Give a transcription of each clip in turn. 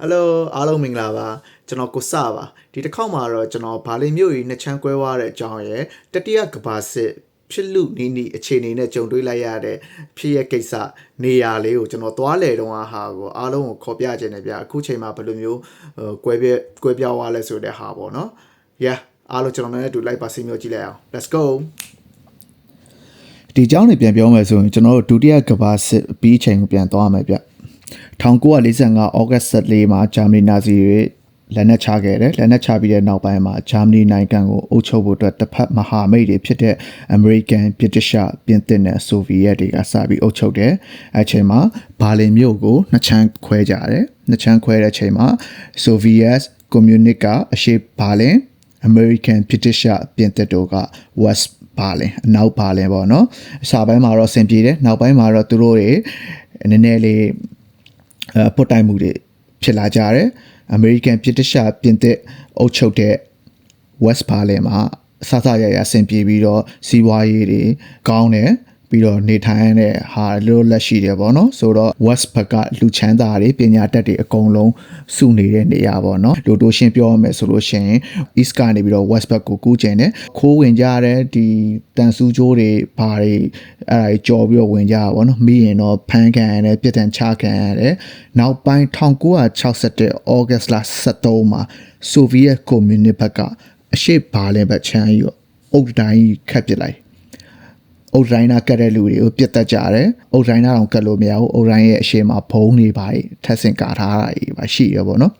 ဟယ်လိုအားလုံးမင်္ဂလာပါကျွန်တော်ကိုစပါဒီတစ်ခေါက်မှာတော့ကျွန်တော်ဘာလင်မြို့ကြီးနှစ်ချမ်းကွဲသွားတဲ့အကြောင်းရယ်တတိယကဘာစစ်ဖြစ်လူနီးနီးအခြေအနေနဲ့ကြုံတွေ့လိုက်ရတဲ့ဖြစ်ရဲ့ကိစ္စနေရာလေးကိုကျွန်တော်သွားလေတုန်းအဟာကိုအားလုံးကိုခေါ်ပြခြင်းနဲ့ဗျအခုချိန်မှာဘယ်လိုမျိုးဟိုကွဲပြဲကွဲပြားသွားလဲဆိုတဲ့ဟာပေါ့နော် yeah အားလုံးကျွန်တော်လည်းအတူလိုက်ပါစီမျိုးကြည့်လိုက်အောင် let's go ဒီအကြောင်းတွေပြန်ပြောမယ်ဆိုရင်ကျွန်တော်တို့ဒုတိယကမ္ဘာစစ်ပြီးချိန်ကိုပြန်သွားမယ်ဗျ 1945ဩဂတ်14မှာဂျာမနီနာဇီတွေလက်နက်ချခဲ့တယ်လက်နက်ချပြီးတဲ့နောက်ပိုင်းမှာဂျာမနီနိုင်ငံကိုအုပ်ချုပ်ဖို့အတွက်တစ်ဖက်မဟာမိတ်တွေဖြစ်တဲ့အမေရိကန်ဗြိတိရှပြင်သစ်နဲ့ဆိုဗီယက်တွေကစပြီးအုပ်ချုပ်တယ်အဲချိန်မှာဘာလင်မြို့ကိုနှစ်ချမ်းခွဲကြတယ်နှစ်ချမ်းခွဲတဲ့ချိန်မှာဆိုဗီယက်ကွန်မြူနစ်ကအရှေ့ဘာလင် American British ပြင်သစ်တို့က West ဘာလင်အနောက်ဘာလင်ပေါ့နော်အစာပိုင်းမှာတော့ဆင်ပြေတယ်နောက်ပိုင်းမှာတော့သူတို့တွေနည်းနည်းလေး အပုတ်တိုင်မှုတွေဖြစ်လာကြတယ် American British ပြင်သစ်အုပ်ချုပ်တဲ့ West ဘာလင်မှာစစရရဆင်ပြေပြီးတော့စီးပွားရေးတွေကောင်းတယ် ပြီးတော့နေထိုင်ရတဲ့ဟာလိုလက်ရှိတယ်ပေါ့နော်ဆိုတော့ West ဘက်ကလူချမ်းသာတွေပညာတတ်တွေအကုန်လုံးစုနေတဲ့နေရာပေါ့နော်လိုတိုရှင်းပြောရမယ်ဆိုလို့ရှိရင် East ကနေပြီးတော့ West ဘက်ကိုကူးကျင်တယ်ခိုးဝင်ကြတဲ့ဒီတန်ဆူးကြိုးတွေဘာတွေအဲ့ဒါတွေကြော်ပြီးတော့ဝင်ကြတာပေါ့နော်မိရင်တော့ဖမ်းခံရတယ်ပြစ်ဒဏ်ချခံရတယ်နောက်ပိုင်း1961 August လ23မှာ Soviet Communist ဘက်ကအရှိဘာလင်ဘက်ချမ်းယူအုတ်တိုင်းခတ်ပစ်လိုက် အုတ်တိုင်းနာကတ်တဲ့လူတွေကိုပြစ်တက်ကြတယ်အုတ်တိုင်းနာတော့ကတ်လို့မရဘူးအုတ်တိုင်းရဲ့အရှိမှာဘုံတွေပါထက်စင်ကာထားတာကြီးပါရှိရပေါ့နော်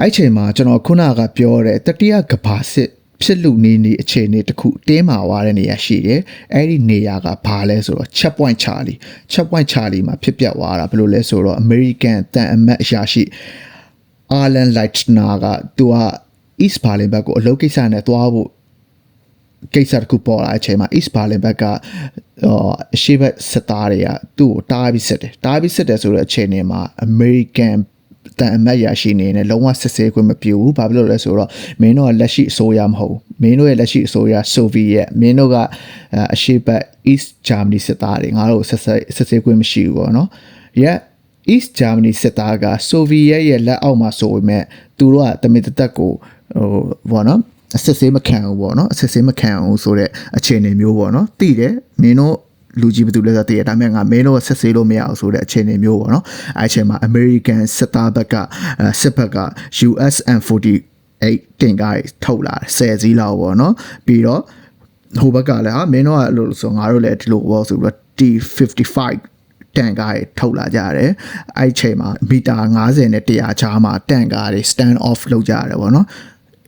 အဲ့ချိန်မှာကျွန်တော်ခုနကပြောတဲ့တတိယကဘာစစ်ဖြစ်လူနေနေအခြေအနေတစ်ခုတင်းမာသွားတဲ့နေရာရှိတယ်။အဲ့ဒီနေရာကဘာလဲဆိုတော့ check point Charlie check point Charlie မှာဖြစ်ပျက်သွားတာဘယ်လိုလဲဆိုတော့ American တန်အမတ်အရာရှိ Alan Lightner ကသူက East Berlin ဘက်ကိုအလုပ်ကိစ္စနဲ့သွားဖို့ ကိစ္စတစ်ခုပေါ်လာတဲ့အချိန်မှာ East Berlin ဘက်ကအော်အရှိဘက်စစ်သားတွေကသူ့ကိုတားပြီးစစ်တယ်တားပြီးစစ်တယ်ဆိုတဲ့အချိန်တွေမှာ American တန်အမတ်ရရှိနေနဲ့လုံးဝစစ်ဆေးခွင့်မပြုဘူးဘာဖြစ်လို့လဲဆိုတော့မင်းတို့ကလက်ရှိအစိုးရမဟုတ်မင်းတို့ရဲ့လက်ရှိအစိုးရဆိုဗီယက်မင်းတို့ကအရှိဘက် East Germany စစ်သားတွေငါတို့စစ်ဆေးစစ်ဆေးခွင့်မရှိဘူးပေါ့နော် yet East Germany စစ်သားကဆိုဗီယက်ရဲ့လက်အောက်မှာဆိုပေမဲ့သူတို့ကတမင်တသက်ကိုဟိုဘောနော် အစစ်ဆေးမခံဘူးပေါ့နော်အစစ်ဆေးမခံဘူးဆိုတဲ့အခြေအနေမျိုးပေါ့နော်သိတယ်မင်းတို့လူကြီးဘယ်သူလဲဆိုတော့တည်ရဒါပေမဲ့ငါမင်းတို့ဆက်ဆေးလို့မရအောင်ဆိုတဲ့အခြေအနေမျိုးပေါ့နော်အဲ့အချိန်မှာ American စစ်သားဘက်ကစစ်ဘက်က USM40 အဲ့တင်ကားထုတ်လာတယ်10စီးလောက်ပေါ့နော်ပြီးတော့ဟိုဘက်ကလည်းဟာမင်းတို့ကအဲ့လိုဆိုငါတို့လည်းဒီလိုပေါ့ဆိုပြီးတော့ T55 တန်ကားတွေထုတ်လာကြတယ်အဲ့ချိန်မှာမီတာ90နဲ့100ချားမှာတန်ကားတွေ stand off လုပ်ကြရတယ်ပေါ့နော်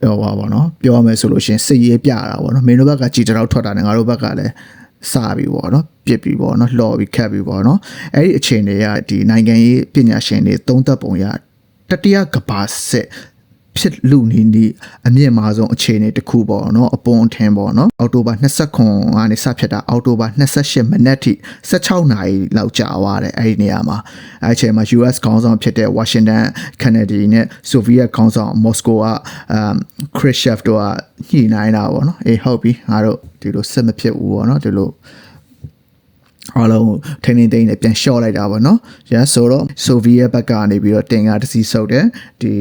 ဟောပါပေါ့နော်ပြောရမယ်ဆိုလို့ရှင်စစ်ရေးပြတာပေါ့နော်မင်းတို့ဘက်ကကြည်တောက်ထွက်တာနဲ့ငါတို့ဘက်ကလည်းစပြီပေါ့နော်ပြစ်ပြီပေါ့နော်လှော်ပြီခတ်ပြီပေါ့နော်အဲ့ဒီအခြေအနေကဒီနိုင်ငံရေးပညာရှင်တွေသုံးသပ်ပုံရတတိယကဘာစစ် ဖြစ်လူနေနေအမြင့်မားဆုံးအခြေအနေတစ်ခုပေါ့နော်အပွန်အထင်ပေါ့နော်အောက်တိုဘာ29ကနေစဖြစ်တာအောက်တိုဘာ28မိနစ်ထိ16နာရီလောက်ကြာသွားတယ်အဲ့ဒီနေရာမှာအဲ့အချိန်မှာ US ခေါင်းဆောင်ဖြစ်တဲ့ Washington Kennedy နဲ့ Soviet ခေါင်းဆောင် Moscow က um Khrushchev တို့ကညှိနှိုင်းတာပေါ့နော်အေးဟုတ်ပြီငါတို့ဒီလိုစစ်မဖြစ်ဘူးပေါ့နော်ဒီလိုအားလုံးထိန်းထိန်းသိမ်းနဲ့ပြန်လျှော့လိုက်တာပေါ့နော်။ရဆိုတော့ Soviet ဘက်ကနေပြီးတော့တင်ကားတစ်စီးဆုပ်တယ်။ဒီ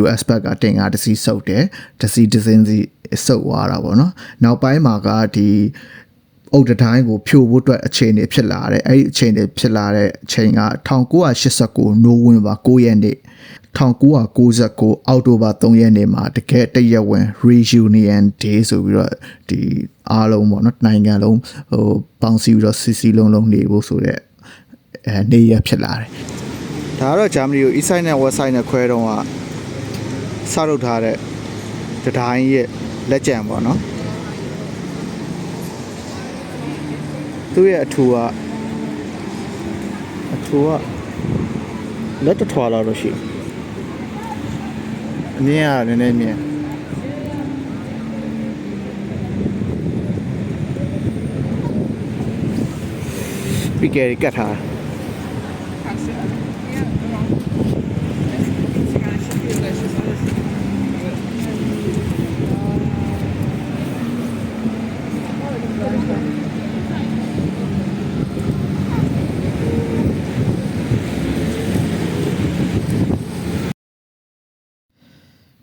US ဘက်ကတင်ကားတစ်စီးဆုပ်တယ်။တစ်စီးတစ်စင်းစီဆုပ်သွားတာပေါ့နော်။နောက်ပိုင်းမှာကဒီအုတ်တတိုင်းကိုဖြိုဖို့အတွက်အခြေအနေဖြစ်လာတယ်။အဲ့ဒီအခြေအနေဖြစ်လာတဲ့အချိန်က1989နိုဝင်ဘာ9ရက်နေ့1999အောက်တိုဘာ3ရက်နေ့မှာတကယ်တရက်ဝင် reunion day ဆိုပြီးတော့ဒီအားလုံးပေါ့နော်နိုင်ငံလုံးဟိုပေါင်းစည်းပြီးတော့စီစီလုံးလုံးနေဖို့ဆိုတော့အဲနေ့ရက်ဖြစ်လာတယ် ဒါကတော့ဂျာမနီကို east side နဲ့ west side နဲ့ခွဲတော့ကစလုပ်ထားတဲ့တတိုင်းရဲ့လက်ကျန်ပေါ့နော်သူ့ရဲ့အထူကအထူကလက်တထွာလောက်လို့ရှိတယ်အမြင်ကနည်းနည်းမြင်ပြီးကြရကတ်ထား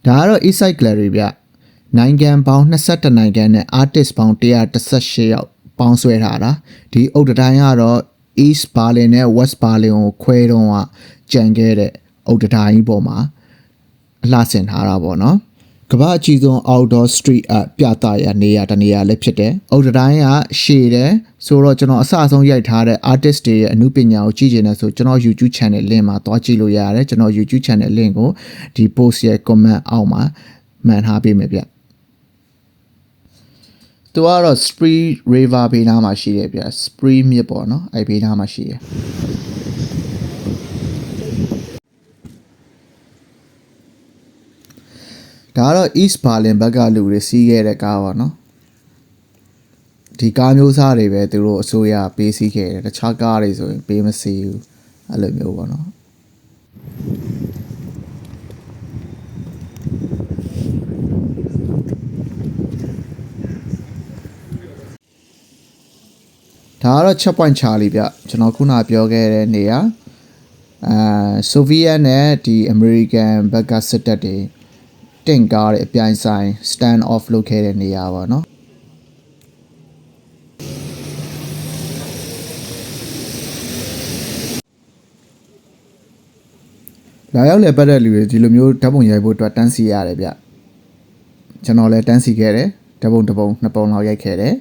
ဒါကတော့ Eastside Gallery ဗျနိုင်ငံပေါင်း22နိုင်ငံနဲ့ artist ပေါင်း118ယောက်ပေါင်းဆွဲထားတာဒီအုတ်တတိုင်းကတော့ East Berlin နဲ့ West Berlin ကိုခွဲတော့ကကြံခဲ့တဲ့အုတ်တတိုင်းပေါ်မှာအလှဆင်ထားတာပေါ့နော် ကမ္ဘာအကြီးဆုံး outdoor street art ပြသရာနေရာတစ်နေရာလည်းဖြစ်တယ်။အုတ်တတိုင်းကရှည်တယ်ဆိုတော့ကျွန်တော်အစအဆုံးရိုက်ထားတဲ့ artist တွေရဲ့အမှုပညာကိုကြည့်ချင်တယ်ဆိုကျွန်တော် YouTube channel link မှာသွားကြည့်လို့ရတယ်။ကျွန်တော် YouTube channel link ကိုဒီ post ရဲ့ comment အောက်မှာမှန်ထားပေးမယ်ဗျ။သူကတော့ Spree River ဘေးနားမှာရှိတယ်ဗျ Spree မြစ်ပေါ့နော်အဲ့ဘေးနားမှာရှိတယ် ဒါကတော့ East Berlin ဘက်ကလူတွေစီးခဲ့တဲ့ကားပါနော်ဒီကားမျိုးစားတွေပဲသူတို့အစိုးရပေးစီးခဲ့တယ်တခြားကားတွေဆိုရင်ပေးမစီဘူးအဲ့လိုမျိုးပေါ့နော်ဒါကတော့ check point Charlie ဗျကျွန်တော်ခုနပြောခဲ့တဲ့နေရာအာဆိုဗီယက်နဲ့ဒီ American ဘက်ကစစ်တပ်တွေ တင့်ကားတဲ့အပြိုင်ဆိုင် stand off လုပ်ခဲ့တဲ့နေရာပါเนาะလာရောက်လေပတ်တဲ့လူတွေဒီလိုမျိုးဓာတ်ပုံရိုက်ဖို့အတွက်တန်းစီရတယ်ဗျကျွန်တော်လည်းတန်းစီခဲ့တယ်ဓာတ်ပုံတစ်ပုံနှစ်ပုံလောက်ရိုက်ခဲ့တယ်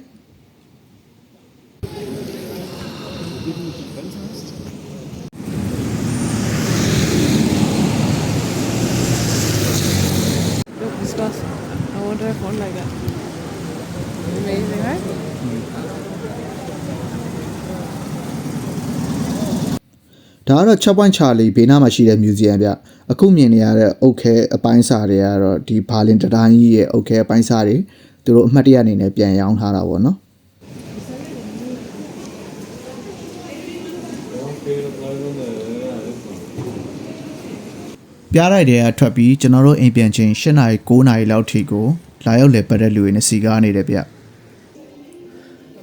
Look, this does. I want to have one like that. Amazing, right? ဒါကတော့ check point Charlie ဘေးနားမှာရှိတဲ့ museum ဗျအခုမြင်နေရတဲ့အုတ်ခဲအပိုင်းစာတွေကတော့ဒီဘာလင်တတိုင်းကြီးရဲ့အုတ်ခဲအပိုင်းစာတွေသူတို့အမှတ်တရအနေနဲ့ပြန်ရောင်းထားတာပေါ့နော် ပြားလိုက်တဲ့ကထွက်ပြီးကျွန်တော်တို့အိမ်ပြန်ချင်း၈နာရီ9နာရီလောက်ထိကိုလာရောက်လေပတ်တဲ့လူတွေနဲ့စီကားနေတယ်ဗျ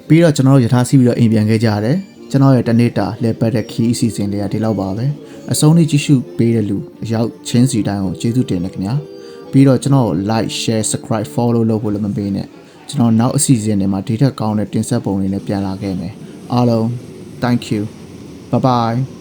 ပြီးတော့ကျွန်တော်တို့ယထာစီးပြီးတော့အိမ်ပြန်ခဲ့ကြရတယ်ကျွန်တော်ရဲ့တနေ့တာလေပတ်တဲ့ခီးအစီအစဉ်လေးကဒီလောက်ပါပဲအဆုံးထိကြည့်ရှုပေးတဲ့လူအရောက်ချင်းစီတိုင်းကိုကျေးဇူးတင်တယ်ခင်ဗျာပြီးတော့ကျွန်တော်ကို like share subscribe follow လုပ်ဖို့လည်းမပေးနဲ့ကျွန်တော်နောက်အစီအစဉ်တွေမှာဒီထက်ကောင်းတဲ့တင်ဆက်ပုံတွေနဲ့ပြန်လာခဲ့မယ်အားလုံး thank you bye bye